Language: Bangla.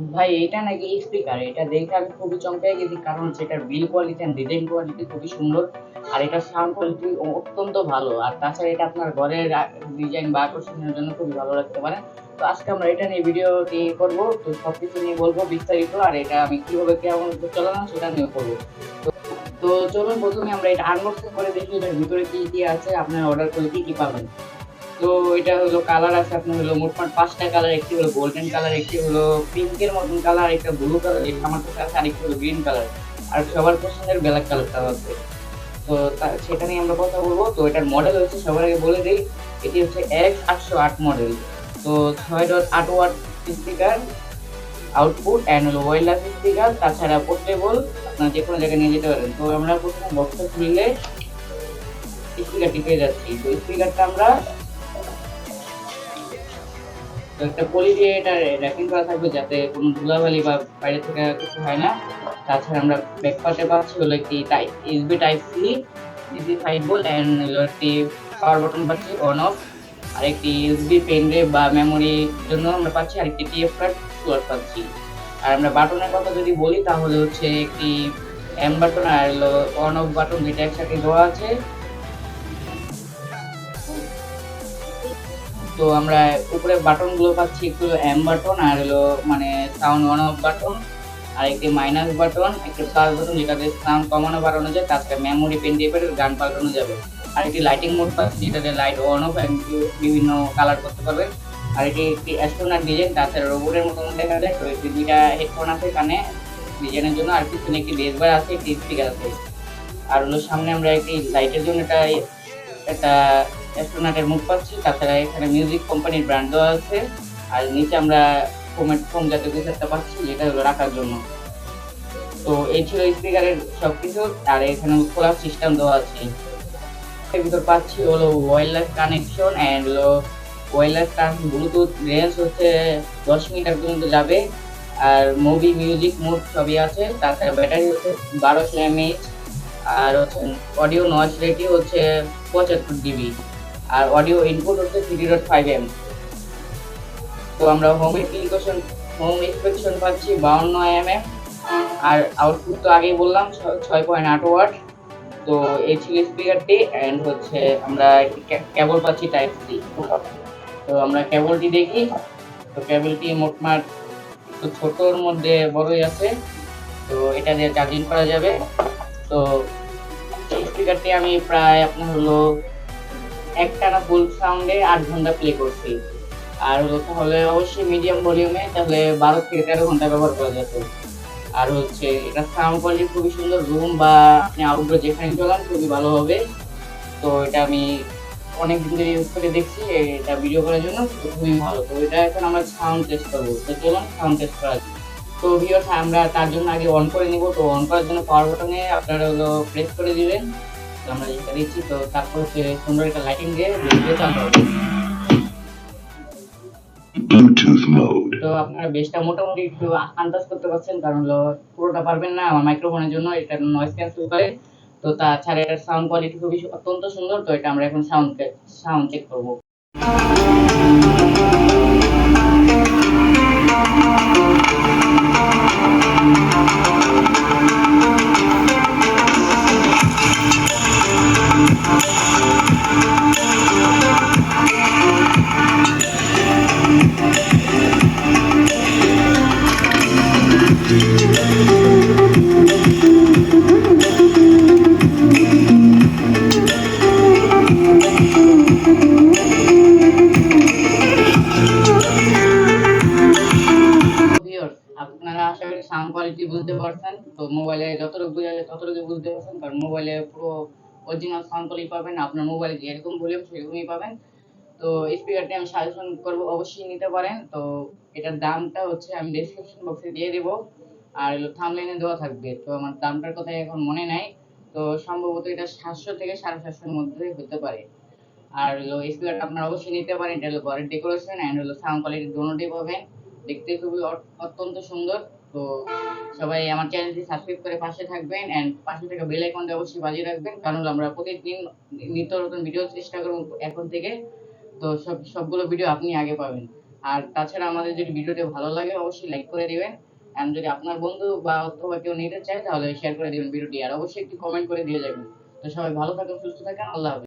ভাই, এটা নাকি স্পিকার এটা দেখে আমি খুবই চমকে গেছি, কারণ সেটার build quality and design quality খুবই সুন্দর, আর এটা সাউন্ড কোয়ালিটি অত্যন্ত ভালো, আর তাছাড়া এটা আপনার ঘরের ডিজাইন বা আকর্ষণের জন্য খুবই ভালো রাখতে পারেন তো আজকে আমরা এটা নিয়ে ভিডিওটি করব, তো সব কিছু নিয়ে বলব বিস্তারিত, আর এটা আমি কীভাবে কেমন চালানো সেটা নিয়ে করব। তো- তো চলুন, প্রথমে আমরা এটা আনবক্সিং করে দেখি, এটার ভিতরে কি কি আছে, আপনার অর্ডার করে কি কি পাবেন। তো এটা হলো কালার আছে আপনার হলো মোট মোটমাট পাঁচটা কালার একটি হলো গোল্ডেন কালার একটি হলো পিঙ্কের মতন কালার একটা ব্লু কালার আমার কাছে আছে, আরেকটি হলো গ্রিন কালার আর সবার পছন্দের ব্ল্যাক কালারটা আছে তো সেটা নিয়ে আমরা কথা বলব। তো এটার মডেল হচ্ছে, সবার আগে বলে দিই, এটি হচ্ছে এক্স আটশো আট মডেল তো ছয় ডট আট ওয়াট স্পিকার আউটপুট অ্যান্ড হলো ওয়াইল্ডলাইফ স্পিকার তাছাড়া পোর্টেবল আপনারা যে কোনো জায়গায় নিয়ে যেতে পারেন। তো আমরা প্রথমে বক্সটা খুললে স্পিকারটি পেয়ে যাচ্ছি। তো স্পিকারটা আমরা তো একটা পলি দিয়ে এটা র্যাপিং করা থাকবে যাতে কোনো ধুলাবালি বা বাইরে থেকে কিছু হয় না। তাছাড়া আমরা ব্যাক পার্টে পাচ্ছি হলো একটি type USB type C easy five volt and হলো একটি পাওয়ার বাটন পাচ্ছি অন অফ আর একটি ইউএসবি পেন ড্রাইভ বা মেমোরির জন্য আমরা পাচ্ছি আর একটি টিএফ কার্ড স্লট পাচ্ছি আর আমরা বাটনের কথা যদি বলি, তাহলে হচ্ছে একটি এম বাটন আর হলো অন অফ বাটন দুইটা একসাথে দেওয়া আছে। তো আমরা উপরে বাটনগুলো পাচ্ছি, একটু এম বাটন আর হলো মানে সাউন্ড অন অফ বাটন আর একটি মাইনাস বাটন একটি প্লাস বাটন যেটাতে সাউন্ড কমানো বাড়ানো যায় তাছাড়া মেমোরি পেন দিয়ে গান পাল্টানো যাবে। আর একটি লাইটিং মোড পাচ্ছি, যেটাতে লাইট অন অফ বিভিন্ন কালার করতে পারবেন। আর এটি একটি অ্যাস্ট্রোনার ডিজাইন তাছাড়া রোবটের মতন দেখা যায়, তো একটি দুইটা হেডফোন আছে কানে ডিজাইনের জন্য, আর পিছনে একটি বেস বার আছে, একটি স্পিকার আছে। আর হলো সামনে আমরা একটি লাইটের জন্য একটা একটা অ্যাস্ট্রোনাটের মুখ পাচ্ছি, তাছাড়া এখানে মিউজিক কোম্পানির ব্র্যান্ড দেওয়া আছে। আর নিচে আমরা ফোমের, ফোম জাতীয় কিছু পাচ্ছি, যেটা হলো রাখার জন্য। তো এই ছিল স্পিকারের সব কিছু আর এখানে খোলার সিস্টেম দেওয়া আছে। এর ভিতর পাচ্ছি হলো ওয়্যারলেস কানেকশন অ্যান্ড হলো ওয়্যারলেস ব্লুটুথ রেঞ্জ হচ্ছে দশ মিটার পর্যন্ত যাবে। আর মুভি মিউজিক মোড সবই আছে, তাছাড়া ব্যাটারি হচ্ছে বারোশো এমএইচ আর হচ্ছে অডিও নয়েজ রেটিও হচ্ছে পঁচাত্তর জিবি আর অডিও ইনপুট হচ্ছে থ্রি ডট ফাইভ এম তো আমরা হোম অ্যাপ্লিকেশন হোম এক্সপেকশন পাচ্ছি বাউন্ন এম এম আর আউটপুট তো আগেই বললাম, ছয় পয়েন্ট আট ওয়াট তো এই ছিল স্পিকারটি অ্যান্ড হচ্ছে আমরা কেবল পাচ্ছি টাইপ সি তো আমরা কেবলটি দেখি। তো কেবলটি মোটমাট একটু ছোটোর মধ্যে বড়ই আছে। তো এটা দিয়ে চার্জিং করা যাবে। তো স্পিকারটি আমি প্রায় আপনার হলো একটানা ফুল সাউন্ডে আট ঘণ্টা প্লে করছি। আর তাহলে অবশ্যই মিডিয়াম ভলিউমে তাহলে বারো থেকে তেরো ঘণ্টা ব্যবহার করা যেত। আর হচ্ছে, এটা সাউন্ড কোয়ালিটি খুবই সুন্দর রুম বা আপনি আউটডোর যেখানে চলান খুবই ভালো হবে। তো এটা আমি অনেক দিন ধরে ইউজ করে দেখছি, এটা ভিডিও করার জন্য খুবই ভালো। তো এটা এখন আমরা সাউন্ড টেস্ট করব। তো চলুন সাউন্ড টেস্ট করা। তো ভিডিও আমরা তার জন্য আগে অন করে নিব। তো অন করার জন্য পাওয়ার বাটনে আপনারা হলো প্রেস করে দিবেন। আমরা যেটা দিচ্ছি তো তারপর সে সুন্দর একটা লাইটিং দিয়ে চালু হবে. তো আপনারা বেশটা মোটামুটি একটু আন্দাজ করতে পারছেন কারণ হলো পুরোটা পারবেন না আমার মাইক্রোফোনের জন্য এটা নয়েজ ক্যান্সেল করে। তো তাছাড়া এটার সাউন্ড কোয়ালিটি খুবই অত্যন্ত সুন্দর তো এটা আমরা এখন সাউন্ড সাউন্ড চেক করব। সাউন্ড কোয়ালিটি বুঝতে পারছেন। তো মোবাইলে যতটুকু বোঝা যায় ততটুকু বুঝতে পারছেন, কারণ মোবাইলে পুরো অরিজিনাল সাউন্ড কোয়ালিটি পাবেন, আপনার মোবাইলে যেরকম ভলিউম সেরকমই পাবেন। তো স্পিকারটি আমি সাজেশন করব, অবশ্যই নিতে পারেন। তো এটার দামটা হচ্ছে আমি ডেসক্রিপশন বক্সে দিয়ে দেবো। আর থামলাইনে দেওয়া থাকবে। তো আমার দামটার কথা এখন মনে নাই। তো সম্ভবত এটা সাতশো থেকে সাড়ে সাতশোর মধ্যে হতে পারে। আর হলো স্পিকারটা আপনারা অবশ্যই নিতে পারেন। এটা হলো ঘরের ডেকোরেশন অ্যান্ড হলো সাউন্ড কোয়ালিটি দুটোই পাবেন। দেখতে খুবই অত্যন্ত সুন্দর। তো সবাই আমার চ্যানেলটি সাবস্ক্রাইব করে পাশে থাকবেন এন্ড পাশে থাকা বেল আইকনটা অবশ্যই বাজিয়ে রাখবেন। কারণ আমরা প্রতিদিন নিত্য নতুন ভিডিও চেষ্টা করব এখন থেকে। তো সব, সবগুলো ভিডিও আপনি আগে পাবেন। আর তাছাড়া আমাদের যদি ভিডিওটি ভালো লাগে, অবশ্যই লাইক করে দিবেন। এন্ড যদি আপনার বন্ধু বা অথবা কেউ নিতে চায়, তাহলে শেয়ার করে দিবেন ভিডিওটি। আর অবশ্যই একটি কমেন্ট করে দিয়ে যাবেন। তো সবাই ভালো থাকুন, সুস্থ থাকেন, আল্লাহ হাফেজ।